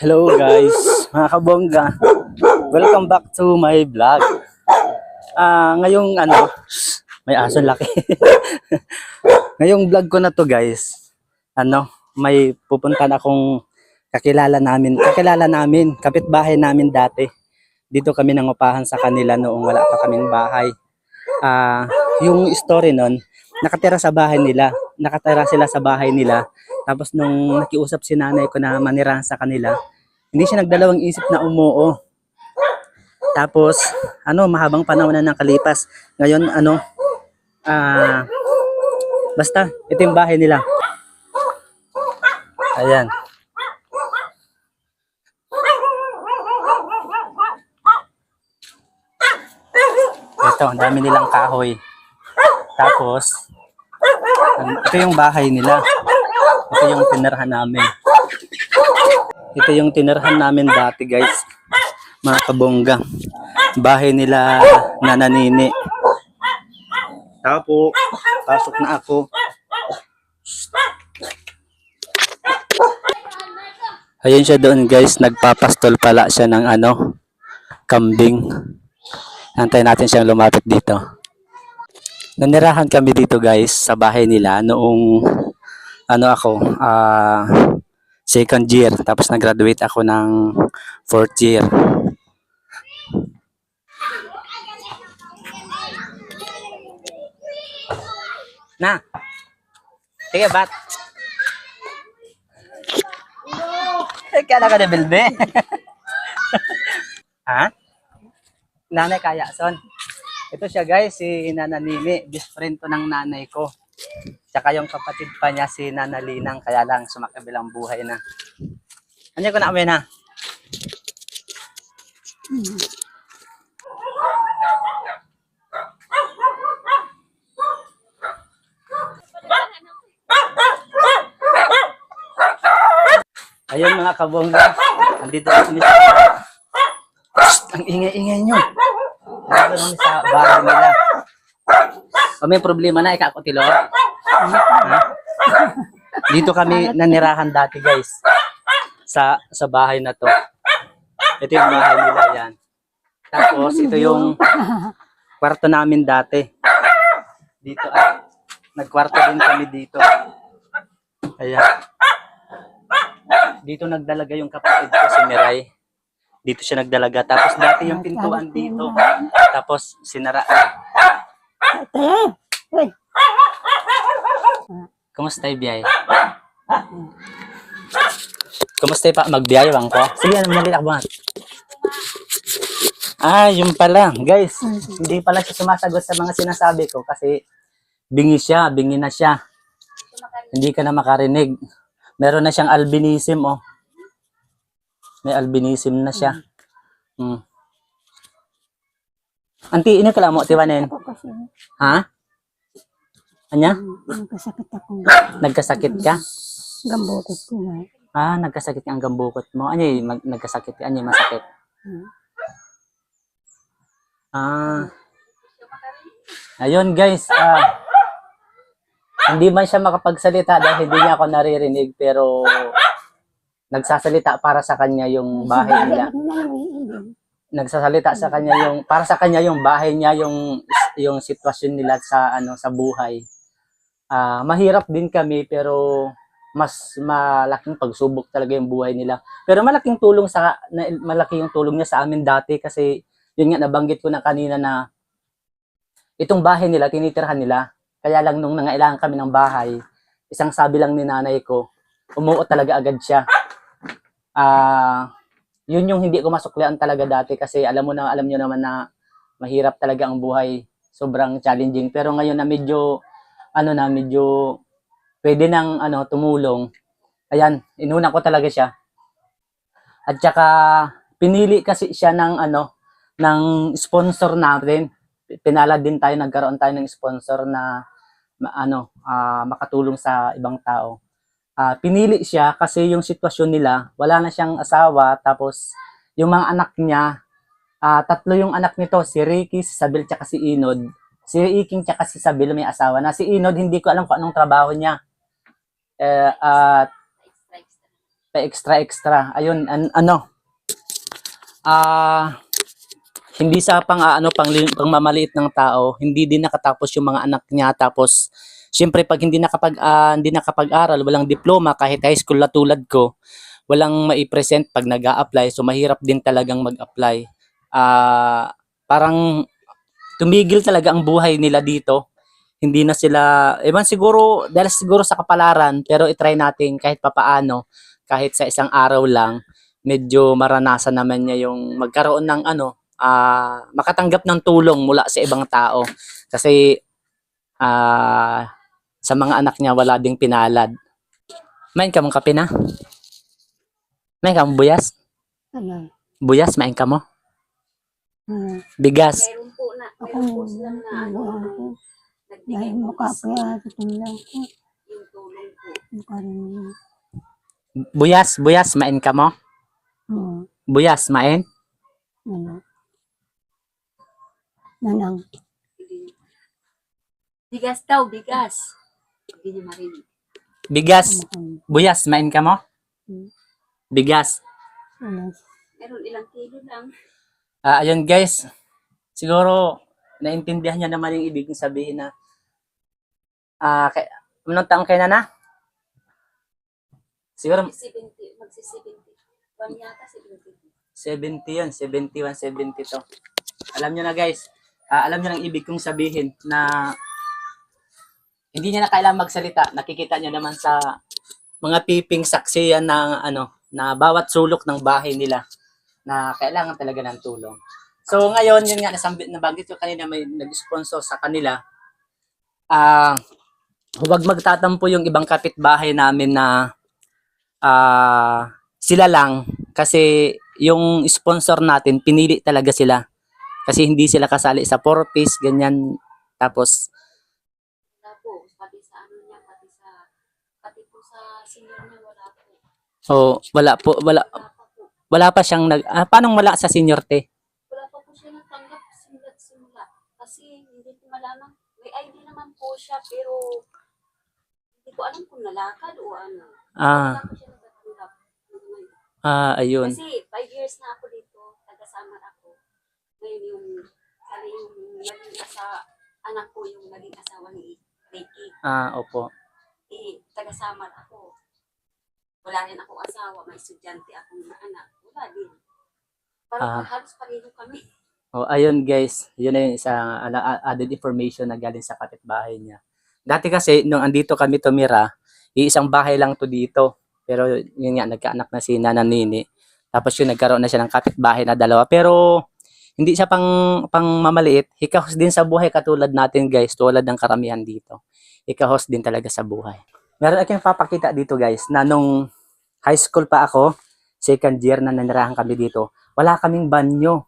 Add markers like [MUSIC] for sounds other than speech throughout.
Hello guys, mga kabongga. Welcome back to my vlog. Ah, ngayong ano, may aso laki. [LAUGHS] ngayong vlog ko na to guys. Ano, may pupuntan akong kakilala namin, kakilala namin, kapitbahay namin dati. Dito kami nangupahan sa kanila noong wala pa kaming bahay. Ah, yung story nun, nakatira sa bahay nila. Nakatira sila sa bahay nila. Tapos nung nakiusap si nanay ko na manirahan sa kanila, hindi siya nagdalawang isip na umuo. Tapos, ano, mahabang panahon na ng kalipas. Ngayon, ano, ah, basta, ito yung bahay nila. Ayan. Ito, ang dami nilang kahoy. Tapos, ito yung bahay nila. Ito yung tinirhan namin. Ito yung tinirhan namin dati guys. Mga kabongga. Bahay nila nananini. Tao po. Pasok na ako. Ayun siya doon guys. Nagpapastol pala siya ng ano. Kambing. Antayin natin siyang lumapit dito. Nanirahan kami dito guys sa bahay nila noong ano ako, ah second year. Tapos nag-graduate ako ng fourth year. Na. Sige, bat. Kaya na ka na bilbe. [LAUGHS] ha? Nanay kaya, son. Ito siya guys, si Nana Nini, best friend to ng nanay ko. Tsaka yung kapatid pa niya si Nana Linang, kaya lang sumakabilang buhay na. Ano ko na amin na? Ayun mga kabongga, andito kami sa... Ang ingay-ingay nyo. Andito kami sa bahay nila. O may problema na, ikakotilo. Ha? [LAUGHS] Dito kami nanirahan dati guys. Sa sa bahay na to. Ito yung bahay nila yan. Tapos ito yung kwarto namin dati. Dito ay nagkwarto din kami dito. Ayan. Dito nagdalaga yung kapatid ko si Miray. Dito siya nagdalaga. Tapos dati yung pintuan dito. Tapos sinara. Kumusta yung biyay? Kumusta yung pa magbiyayawang ko? Sige, ano mali akbo Ah, yung pala. Guys, hindi pala siya sumasagot sa mga sinasabi ko kasi bingi siya, bingi na siya. Hindi ka na makarinig. Meron na siyang albinism, oh. May albinism na siya. Hmm. Anti, ini kala mo, tiwanin. Ako kasi, Ha? Anya? nagkasakit ako. Nagkasakit ka? Gambukot ko nga. Ah, nagkasakit ka ang gambukot mo. Anya, yung mag- nagkasakit ka? Anya, yung masakit? Hmm. Ah. Ayun, guys. Ah, hindi man siya makapagsalita dahil hindi niya ako naririnig, pero nagsasalita para sa kanya yung bahay nila. Nagsasalita sa kanya yung para sa kanya yung bahay niya, yung yung sitwasyon nila sa ano sa buhay. Ah, mahirap din kami pero mas malaking pagsubok talaga yung buhay nila. Pero malaking tulong sa na, malaki yung tulong niya sa amin dati kasi yun nga nabanggit ko na kanina na itong bahay nila tinitirhan nila. Kaya lang nung nangailangan kami ng bahay, isang sabi lang ni nanay ko, umuot talaga agad siya. Ah, yun yung hindi ko masuklian talaga dati kasi alam mo na alam niyo naman na mahirap talaga ang buhay. Sobrang challenging. Pero ngayon na medyo ano na medyo pwede nang ano tumulong. Ayan, inuna ko talaga siya. At saka pinili kasi siya ng ano ng sponsor natin. Pinala din tayo nagkaroon tayo ng sponsor na ano ah, makatulong sa ibang tao. Ah, pinili siya kasi yung sitwasyon nila, wala na siyang asawa tapos yung mga anak niya ah, tatlo yung anak nito, si Ricky, si Sabil, tsaka si Inod. Si Iking tsaka si Sabil may asawa na. Si Inod, hindi ko alam kung anong trabaho niya. Eh, pa extra extra. Ayun, an- ano. Ah, hindi sa pang ah, ano pang, pang mamaliit ng tao, hindi din nakatapos yung mga anak niya tapos Siyempre pag hindi nakapag ah, hindi nakapag-aral, walang diploma kahit high school na tulad ko, walang mai-present pag nag apply so mahirap din talagang mag-apply. Ah, parang tumigil talaga ang buhay nila dito. Hindi na sila, ewan siguro, dahil siguro sa kapalaran, pero itry natin kahit papaano, kahit sa isang araw lang, medyo maranasan naman niya yung magkaroon ng ano, ah makatanggap ng tulong mula sa ibang tao. Kasi ah sa mga anak niya wala ding pinalad. Main ka mong kape na? Main ka mong buyas? Ano? Buyas, main ka mo? Ano? Bigas. Meron po na, Ako, meron po silang na ano, ano ako. Dahil ko yan, tutulong ko. yung tulong po. Buyas, buyas, main ka mo? Oo. Buyas, main? Ano? Nanang. Bigas daw, bigas. Hindi niya marinig. Bigas, Ano? buyas, main ka mo? Hmm. Bigas. Ano? Meron ilang kilo lang. Ah, ayun guys. Siguro naintindihan niya naman yung ibig sabihin na ah kay anong taong kay na Siguro 70, magsi-70. One yata, 70. 70 yun, 71, 72. Alam nyo na guys, ah, alam nyo ang ibig kong sabihin na hindi niya na kailangan magsalita. Nakikita nyo naman sa mga piping saksi yan ano, na bawat sulok ng bahay nila na kailangan talaga ng tulong. So ngayon, yun nga, nasambit, nabanggit ko kanina may nag-sponsor sa kanila. Ah, huwag magtatampo yung ibang kapitbahay namin na ah sila lang kasi yung sponsor natin pinili talaga sila kasi hindi sila kasali sa four piece ganyan tapos senior niya, wala po. oh wala po wala Wala pa siyang nag ah, paano wala sa senior te Wala pa po siya natanggap simula't simula. Kasi hindi ko malaman. May ID naman po siya, pero hindi ko alam kung nalakad o ano. ah Wala po siya natatanggap. Ah ayun Kasi five years na ako dito, taga-samar ako. Ngayon yung, kali yung naging asa, anak ko yung naging asawa ni Ricky. ah opo Eh, taga-samar ako. Wala rin ako asawa, may estudyante akong na anak. Wala din. Parang Ah. halos pareho kami. [LAUGHS] oh ayun guys. Yun na yung isang added information na galing sa kapitbahay niya. Dati kasi nung andito kami tumira iisang bahay lang to dito. Pero yun nga nagkaanak na si Nana Nini. Tapos yun nagkaroon na siya ng kapitbahay na dalawa. Pero hindi siya pang pang mamaliit. Hikahos din sa buhay katulad natin guys. Tulad ng karamihan dito. Hikahos din talaga sa buhay meron akong papakita dito guys na nung high school pa ako second year na nanirahan kami dito wala kaming banyo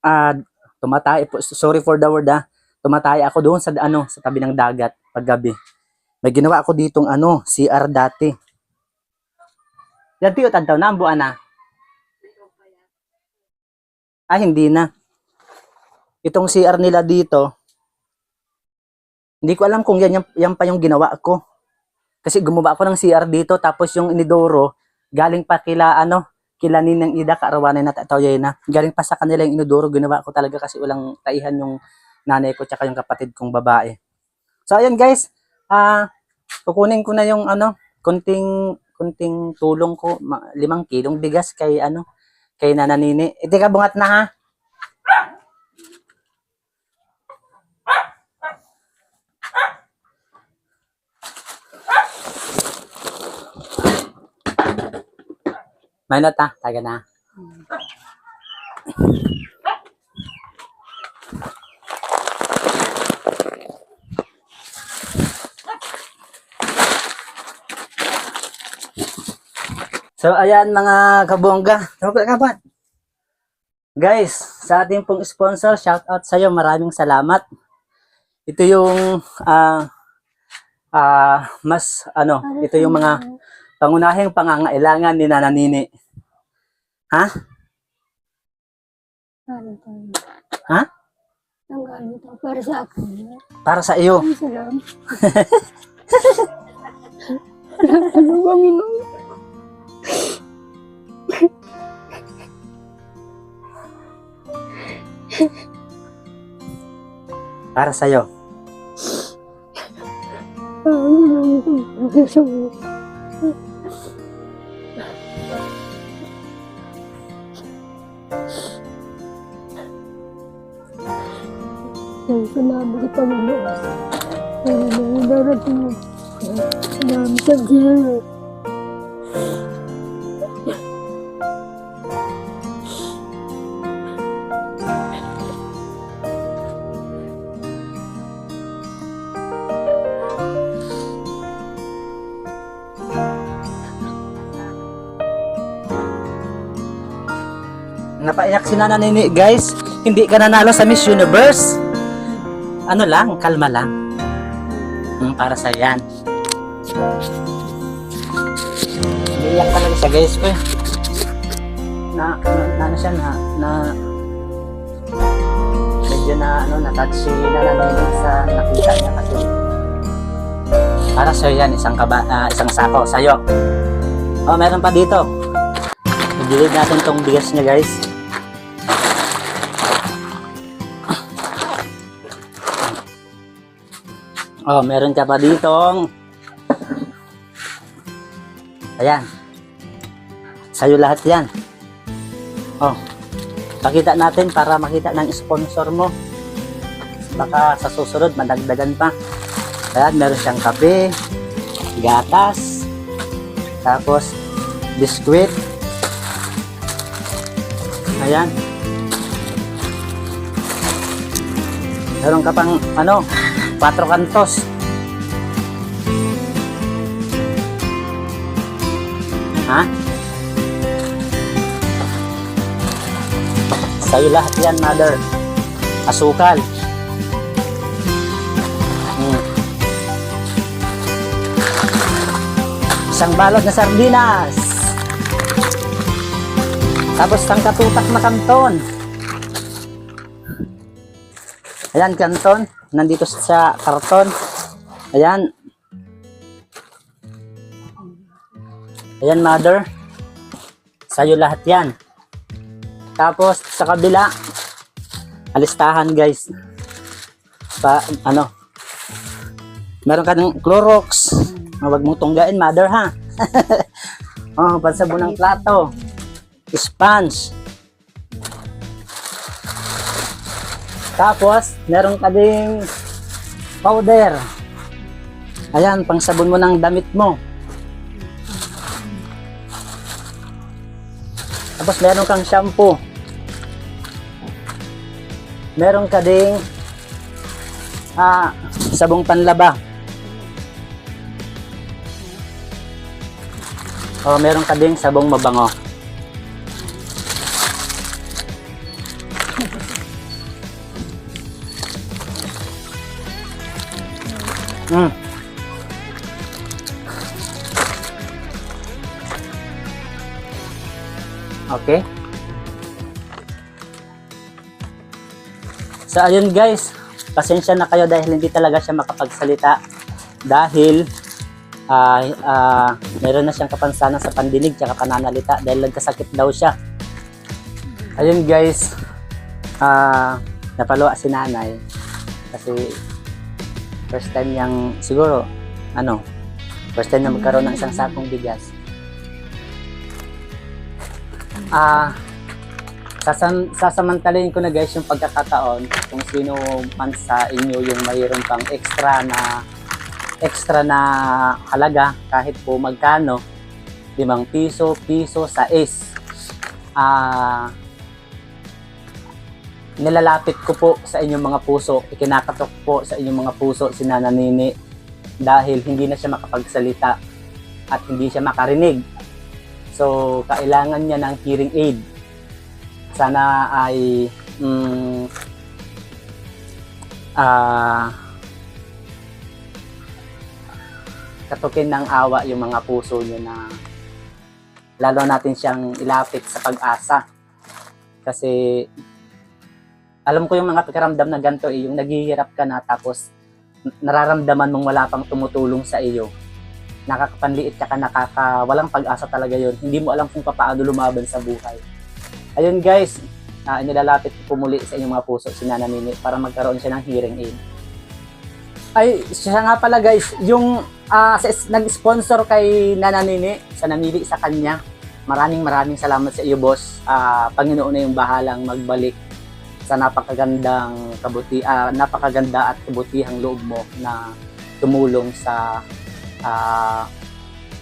ah tumatay sorry for the word ah tumatay ako doon sa ano sa tabi ng dagat paggabi may ginawa ako ditong ano CR dati Dati utantaw na, ang buwan na. Yan. Ah, hindi na. Itong CR nila dito, hindi ko alam kung yan, yan, yan pa yung ginawa ko. Kasi gumawa ako ng CR dito, tapos yung inidoro, galing pa kila, ano, kila Ninang Ida, kaarawanan na tatawyay na. Galing pa sa kanila yung inidoro, ginawa ko talaga kasi walang taihan yung nanay ko tsaka yung kapatid kong babae. So, ayan guys, ah, kukunin ko na yung, ano, kunting, kunting tulong ko, ma- limang kilong bigas kay, ano, kay nananini. Eh, teka, bungat na ha. May nota, taga na. So, ayan mga kabongga. Tawag ka kaban. Guys, sa ating pong sponsor, shout out sa iyo. Maraming salamat. Ito yung ah ah mas ano, ito yung mga pangunahing pangangailangan ni Nananini. Ha? Ano ha? Ang gamit ang para sa akin. Para sa iyo. Ay, salamat. Ano bang ino? Para sa iyo. Ano bang ito? Para sa iyo. Salamat sa Panginoon. Ang mga darating mo. Salamat sa Diyos. Napaiyak si Nana Nini, guys. Hindi ka nanalo sa Miss Universe. Ano lang, kalma lang. Hmm, para sa yan. Iiyak talaga siya, guys. Uy. Na, na, na, ano siya, na, na, medyo na, ano, na-touch si Nana Nini sa nakita niya kasi. Para sa'yo yan, isang, kaba, ah, isang sako, sa'yo. Oh, meron pa dito. Igilid natin tong bigas niya, guys. Oh, meron ka pa ditong Ayan. Sa'yo lahat yan. Oh. Pakita natin para makita ng sponsor mo. Baka sa susunod madagdagan pa. Ayan, meron siyang kape, gatas, tapos biskwit. Ayan. Meron ka pang ano, Patro kantos. Ha? Sa'yo lahat yan, mother. Asukal. Hmm. Isang balot na sardinas. Tapos isang katutak na kanton. Ayan, kanton. Nandito sa karton. Ayan. Ayan, mother. Sa'yo lahat yan. Tapos, sa kabila, alistahan, guys. Pa, ano, meron ka ng Clorox. Huwag mong tunggain, mother, ha? [LAUGHS] oh, pansabon ng plato. Sponge. Tapos, meron ka ding powder. Ayan, pang sabon mo ng damit mo. Tapos, meron kang shampoo. Meron ka ding ah, sabong panlaba. O, meron ka ding sabong mabango. Mm. Okay. So ayun guys, pasensya na kayo dahil hindi talaga siya makapagsalita dahil ah ah, meron na siyang kapansanan sa pandinig at pananalita dahil nagkasakit daw siya. Ayun guys, ah napaluwa si nanay kasi first time niyang siguro ano first time na magkaroon ng isang sakong bigas. Ah sasam, sasamantalayin ko na guys yung pagkakataon kung sino man sa inyo yung mayroon pang extra na extra na halaga kahit po magkano limang piso, piso, sais ah nilalapit ko po sa inyong mga puso, ikinakatok po sa inyong mga puso si Nana Nini dahil hindi na siya makapagsalita at hindi siya makarinig. So, kailangan niya ng hearing aid. Sana ay mm, ah katukin ng awa yung mga puso niyo na lalo natin siyang ilapit sa pag-asa. Kasi alam ko yung mga pakiramdam na ganito eh, yung naghihirap ka na tapos nararamdaman mong wala pang tumutulong sa iyo. Nakakapanliit ka ka, nakaka, walang pag-asa talaga yon Hindi mo alam kung paano lumaban sa buhay. Ayun guys, uh, nilalapit ko muli sa inyong mga puso si Nana Nini para magkaroon siya ng hearing aid. Ay, siya nga pala guys, yung ah, sa- nag-sponsor kay Nana Nini, sa namili sa kanya, maraming maraming salamat sa iyo boss. Ah, Panginoon na yung bahalang magbalik sa napakagandang kabuti ah, napakaganda at kabutihang loob mo na tumulong sa ah,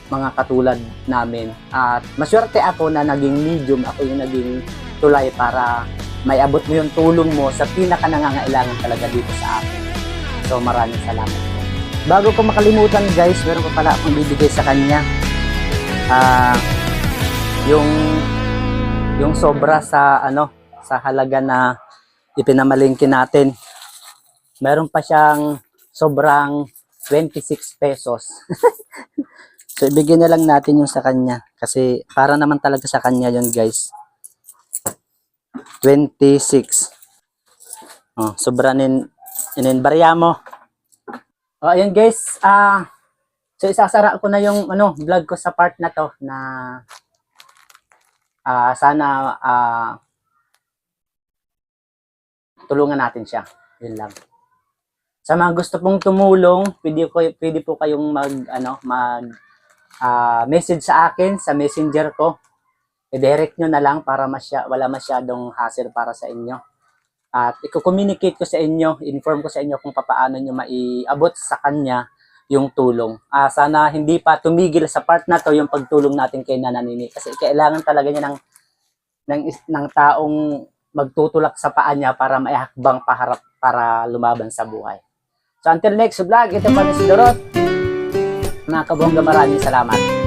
mga katulad namin. At maswerte ako na naging medium, ako yung naging tulay para may abot mo yung tulong mo sa pinaka nangangailangan talaga dito sa akin. So maraming salamat po. Bago ko makalimutan guys, meron ko pala akong bibigay sa kanya. Ah, yung yung sobra sa ano sa halaga na ipinamalingki natin. Meron pa siyang sobrang 26 pesos. [LAUGHS] so ibigay na lang natin yung sa kanya kasi para naman talaga sa kanya yun guys. 26. Oh, sobra nin ininbarya mo. Oh, ayun guys. Ah, so isasara ko na yung ano, vlog ko sa part na to na ah sana ah tulungan natin siya. Yun lang. Sa mga gusto pong tumulong, pwede ko pwede po kayong mag ano, mag ah, message sa akin sa Messenger ko. I-direct nyo na lang para masya, wala masyadong hassle para sa inyo. At i-communicate ko sa inyo, inform ko sa inyo kung paano nyo maiabot sa kanya yung tulong. Ah, sana hindi pa tumigil sa part na to yung pagtulong natin kay Nananini kasi kailangan talaga niya ng ng, ng taong magtutulak sa paa niya para maihakbang paharap para lumaban sa buhay. So until next vlog, ito pa si Dorot. Mga kabongga, maraming salamat.